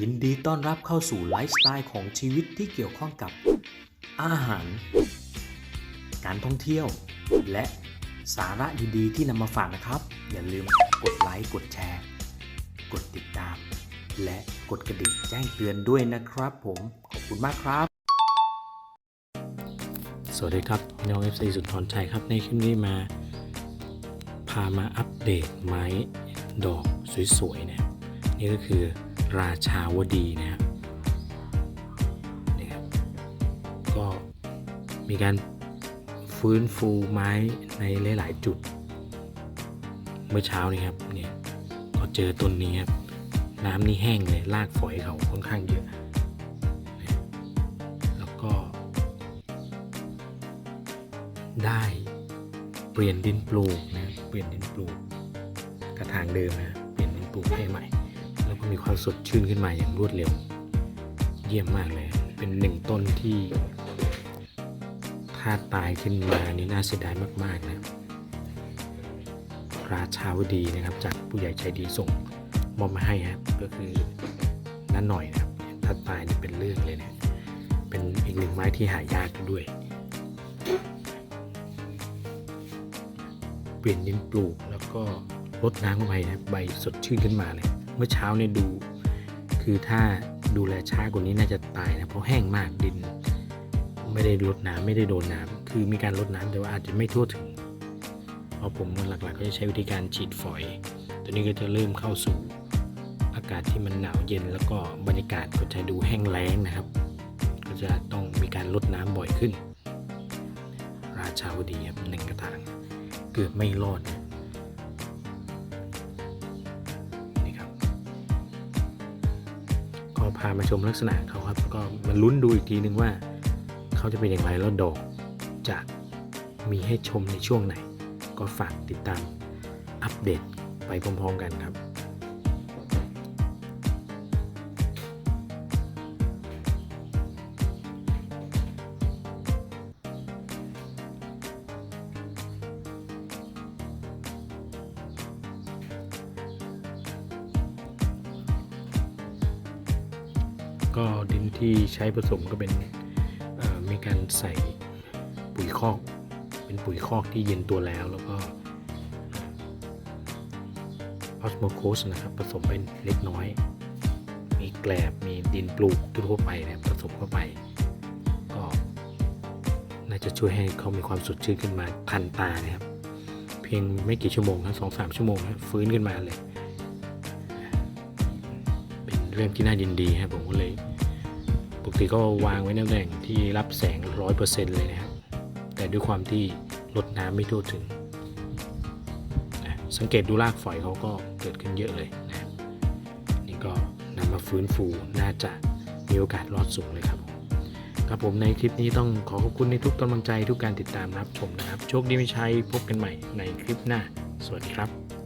ยินดีต้อนรับเข้าสู่ไลฟ์สไตล์ของชีวิตที่เกี่ยวข้องกับ อาหาร การท่องเที่ยว และสาระดีๆที่นำมาฝากนะครับ อย่าลืมกดไลค์กดแชร์ กดติดตาม และกดกระดิ่งแจ้งเตือนด้วยนะครับ ผมขอบคุณมากครับ สวัสดีครับน้องเอฟซีสุนทรชัยครับในคลิปนี้มา พามาอัปเดตไม้ดอกสวยๆนะครับนี่ก็คือ ราชาวดีนะครับนี่ครับก็มีการฟื้นฟูไม้ในหลาย ๆ จุด เมื่อเช้านี้ครับเนี่ยก็เจอต้นนี้ครับน้ำนี่แห้งเลยรากฝอยเขาค่อนข้างเยอะแล้วก็ ได้เปลี่ยนดินปลูกนะเปลี่ยนดินปลูกกระถางเดิมนะ มีความสดชื่นขึ้นมาอย่างรวดเร็ว เยี่ยมมากเลย เป็นหนึ่งต้นที่ ถ้าตายขึ้นมานี่น่าเสียดายมากๆนะราชาวดีนะครับจากผู้ใหญ่ใจดีส่งมอบมาให้ครับก็คือนั่นหน่อยนะครับถ้าตายนี่เป็นเรื่องเลยนะเป็นอีกหนึ่งไม้ที่หายากด้วยเปลี่ยนดินปลูกแล้วก็รดน้ำเข้าไปนะใบสดชื่นขึ้นมาเลย เมื่อเช้าเนี่ยดู คือถ้าดูแลช้ากว่านี้น่าจะตายนะเพราะแห้งมากดิน ไม่ได้รดน้ำไม่ได้โดนน้ำคือมีการรดน้ำแต่ว่าอาจจะไม่ทั่วถึงเพราะผมหลักๆ ก็จะใช้วิธีการฉีดฝอย ตัวนี้ก็จะเริ่มเข้าสู่อากาศที่มันหนาวเย็นแล้วก็บรรยากาศก็จะดูแห้งแล้งนะครับ ก็จะต้องมีการรดน้ำบ่อยขึ้น ราชาวดีครับหนึ่งกระถางเกือบไม่รอดนะ ก็พามาชมลักษณะเขาครับก็มาลุ้นดูอีกทีนึงว่า เขาจะเป็นอย่างไรแล้วดอกจะมีให้ชมในช่วงไหน ก็ฝากติดตามอัปเดตไปพร้อมๆกันครับ ก็ดินที่ใช้ผสมก็เป็นมีการใส่ปุ๋ยคอก เป็นปุ๋ยคอกที่เย็นตัวแล้วแล้วก็ออสโมโคสนะครับผสมไปเล็กน้อย มีแกลบมีดินปลูกทั่วไปนะครับผสมเข้าไป ก็น่าจะช่วยให้เขามีความสดชื่นขึ้นมาทันตานะครับ เพียงไม่กี่ชั่วโมงนะสองสามชั่วโมงนะฟื้นขึ้นมาเลย เรื่องที่น่ายินดีครับผมก็เลยปกติก็วางไว้ในตำแหน่งที่รับแสงร้อยเปอร์เซ็นต์เลยนะครับ แต่ด้วยความที่ลดน้ำไม่ทั่วถึงนะสังเกตดูรากฝอยเขาก็เกิดขึ้นเยอะเลยนะนี่ก็นำมาฟื้นฟูน่าจะมีโอกาสรอดสูงเลยครับผมครับผมในคลิปนี้ต้องขอขอบคุณในทุกกำลังใจทุกการติดตามรับชมนะครับ โชคดีไม่ใช้พบกันใหม่ในคลิปหน้า สวัสดีครับ